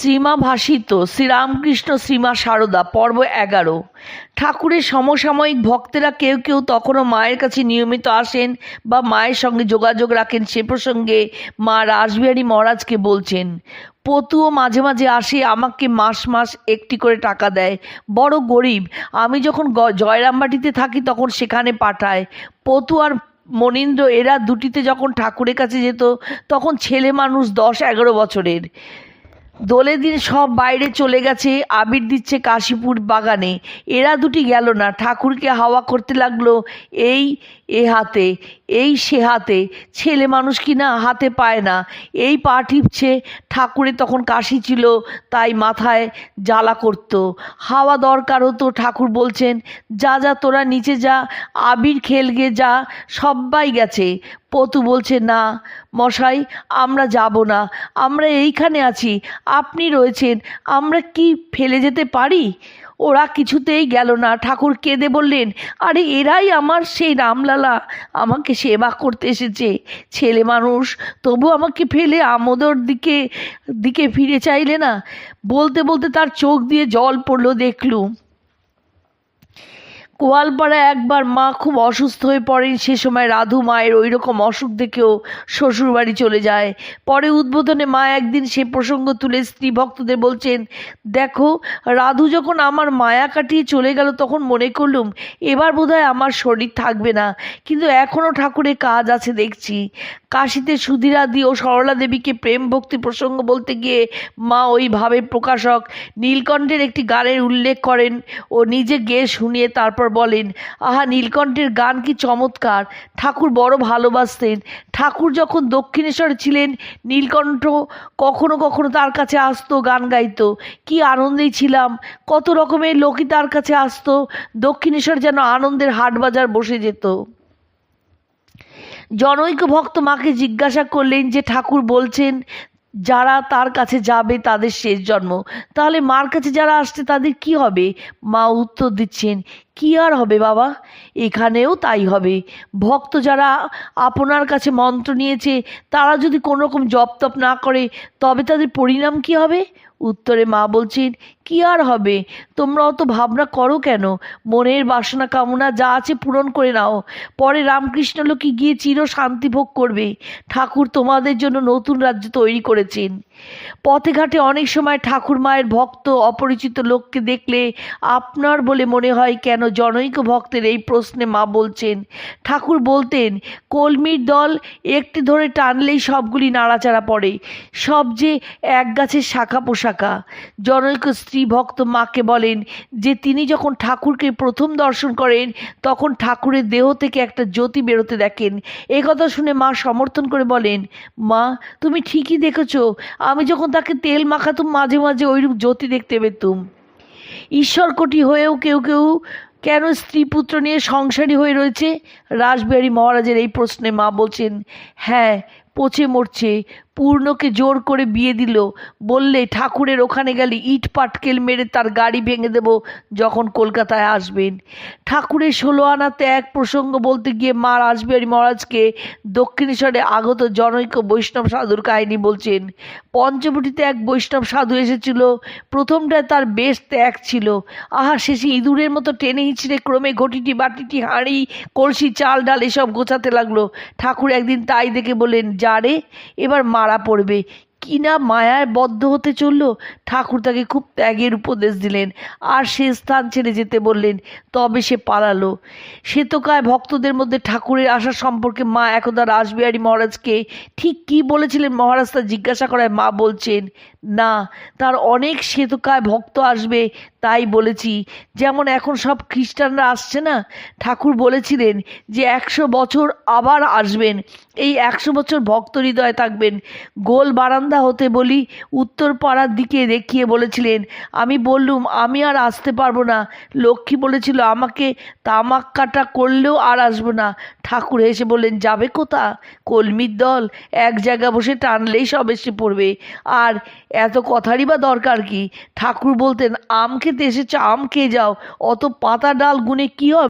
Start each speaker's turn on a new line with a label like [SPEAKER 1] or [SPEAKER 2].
[SPEAKER 1] শ্রীমা ভাসিত শ্রীরামকৃষ্ণ শ্রীমা সারদা, পর্ব এগারো। ঠাকুরের সমসাময়িক ভক্তেরা কেউ কেউ তখনও মায়ের কাছে নিয়মিত আসেন বা মায়ের সঙ্গে যোগাযোগ রাখেন, সে প্রসঙ্গে মা রাসবিহারী মহারাজকে বলছেন পতুও মাঝে মাঝে আসে, আমাকে মাস মাস একটি করে টাকা দেয়। বড় গরিব, আমি যখন জয়রামবাটিতে থাকি তখন সেখানে পাঠায়। পতু আর মনীন্দ্র, এরা দুটিতে যখন ঠাকুরের কাছে যেত, তখন ছেলে মানুষ দশ এগারো বছরের। দোলে দিন সব বাইরে চলে গেছে, আবির দিচ্ছে কাশীপুর বাগানে। এরা দুটি গেল না, ঠাকুরকে হাওয়া করতে লাগল, এই এ হাতে, এই সে হাতে। ছেলে মানুষ কি না হাতে পায় না। এই পা টিপছে, ঠাকুরে তখন কাশি ছিল, তাই মাথায় জ্বালা করতো। হাওয়া দরকার হতো, ঠাকুর বলছেন, যা যা, তোরা নিচে যা, আবির খেলগে যা সবাই গেছে। পতু বলছে, না, মশাই, আমরা যাব না। আমরা এইখানে আছি। আপনি রয়েছেন। আমরা কি ফেলে যেতে পারি? ওরা কিছুতেই গেল না। ঠাকুর কেঁদে বললেন, আরে, এরাই আমার সেই রামলালা। আমাকে সেবা করতে এসেছে। ছেলে মানুষ, তবু আমাকে ফেলে আমোদর দিকে দিকে ফিরে চাইলে না? বলতে বলতে তার চোখ দিয়ে জল পড়ল দেখলুম। গোয়ালপাড়ায় একবার মা খুব অসুস্থ হয়ে পড়েন, সে সময় রাধু মায়ের ওই রকম অসুখ দেখেও শ্বশুরবাড়ি চলে যায়। পরে উদ্বোধনে মা একদিন সে প্রসঙ্গ তুলে স্ত্রী ভক্তদের বলছেন, দেখো, রাধু যখন আমার মায়া কাটিয়ে চলে গেল তখন মনে করলুম, এবার বোধহয় আমার শরীর থাকবে না। কিন্তু এখনও ঠাকুরের কাজ আছে দেখছি। কাশিতে সুধীরাদি ও সরলা দেবীকে প্রেম ভক্তি প্রসঙ্গ বলতে গিয়ে মা ওইভাবে প্রকাশক নীলকণ্ঠের একটি গানের উল্লেখ করেন ও নিজে গেয়ে শুনিয়ে তারপর বলেন, আহা, নীলকণ্ঠের গান কি চমৎকার। ঠাকুর বড় ভালোবাসতেন। ঠাকুর যখন দক্ষিণেশ্বরে ছিলেন, নীলকণ্ঠ কখনো কখনো তার কাছে আসতো, গান গাইতো। কি আনন্দেই ছিলাম। কত রকমের লোকই তার কাছে আসতো। দক্ষিণেশ্বর যেন আনন্দের হাট বাজার বসে যেত। জনৈক ভক্ত মাকে জিজ্ঞাসা করলেন যে, ঠাকুর বলছেন, যারা তার কাছে যাবে তাদের শেষ জন্ম। তাহলে মার কাছে যারা আসছে তাদের কি হবে? মা উত্তর দিচ্ছেন কি আর হবে বাবা? এখানেও তাই হবে। ভক্ত যারা আপনার কাছে মন্ত্র নিয়েছে, তারা যদি কোনো রকম জপ তপ না করে, তবে তাদের পরিণাম কি হবে? উত্তরে মা বলছেন, কি আর হবে? তোমরা অত ভাবনা করো কেন? মনের বাসনা কামনা যা আছে পূরণ করে নাও। পরে রামকৃষ্ণ লোকে গিয়ে চির শান্তি ভোগ করবে। ঠাকুর তোমাদের জন্য নতুন রাজ্য তৈরি করেছেন। পথে ঘাটে অনেক সময় ঠাকুর মায়ের ভক্ত অপরিচিত লোককে দেখলে আপনার বলে মনে হয় কেন জনৈক ভক্তের এই প্রশ্নে মা বলছেন, ঠাকুর বলতেন, কলমির দল একটি ধরে টানলেই সবগুলি নাড়াচাড়া পড়ে, সব যে এক গাছের শাখা পোশাকা জনৈক স্ত্রী ভক্ত মাকে বলেন যে, তিনি যখন ঠাকুরকে প্রথম দর্শন করেন, তখন ঠাকুরের দেহ থেকে একটা জ্যোতি বেরোতে দেখেন। এই কথা শুনে মা সমর্থন করে বলেন, মা, তুমি ঠিকই দেখেছ, আমি যখন তাকে তেল মাখাতুম, মাঝে মাঝে ওইরূপ জ্যোতি দেখতে পেতুম। ঈশ্বরকটি হয়েও কেউ কেউ কেন স্ত্রী পুত্র নিয়ে সংসারী হয়ে রয়েছে? রাসবিহারী মহারাজের এই প্রশ্নে মা বলছেন হ্যাঁ পচে মরছে পূর্ণকে জোর করে বিয়ে দিল। বললে, ঠাকুরের ওখানে গেলে, ইট পাটকেল মেরে তার গাড়ি ভেঙে দেব যখন কলকাতায় আসবেন। ঠাকুরের ষোলো আনা ত্যাগ প্রসঙ্গ বলতে গিয়ে মা রাসবিহারী মহারাজকে দক্ষিণেশ্বরে আগত জনৈক বৈষ্ণব সাধুর কাহিনী বলছেন। পঞ্চবটিতে এক বৈষ্ণব সাধু এসেছিল। প্রথমটায় তার বেশ ত্যাগ ছিল। আহা, শেষে ইঁদুরের মতো টেনে হিঁচড়ে ক্রমে ঘটিটি বাটিটি হাঁড়ি, কলসি, চাল, ডাল এসব গোছাতে লাগল। ঠাকুর একদিন তাই দেখে বললেন, যা রে, এবার মারা পড়বে। কি না মায়ায় বদ্ধ হতে চলল, ঠাকুর তাকে খুব ত্যাগের উপদেশ দিলেন আর সে স্থান ছেড়ে যেতে বললেন, তবে সে পালালো। শ্বেতকায় ভক্তদের মধ্যে ঠাকুরের আসা সম্পর্কে মা একদা রাসবিহারী মহারাজকে ঠিক কি বলেছিলেন মহারাজ তা জিজ্ঞাসা করায় মা বলছেন, না, তার অনেক শ্বেতকায় ভক্ত আসবে তাই বলেছি। যেমন এখন সব খ্রিস্টানরা আসছে না? ঠাকুর বলেছিলেন যে একশো বছর আবার আসবেন। এই একশো বছর ভক্ত হৃদয় থাকবেন। গোল বারান্দা হতে বলি উত্তর পাড়ার দিকে দেখিয়ে বলেছিলেন, আমি বললুম, আমি আর আসতে পারব না। লক্ষ্মী বলেছিল, আমাকে তামাক কাটা করলেও আর আসব না। ঠাকুর এসে বললেন, যাবে কোথা? কলমির দল, এক জায়গা বসে টানলেই সব এসে পড়বে। আর এত কথারই বা দরকার কি? ঠাকুর বলতেন আম খেতে এসেছে আম খেয়ে যাও। অত পাতা ডাল গুনে কি হবে?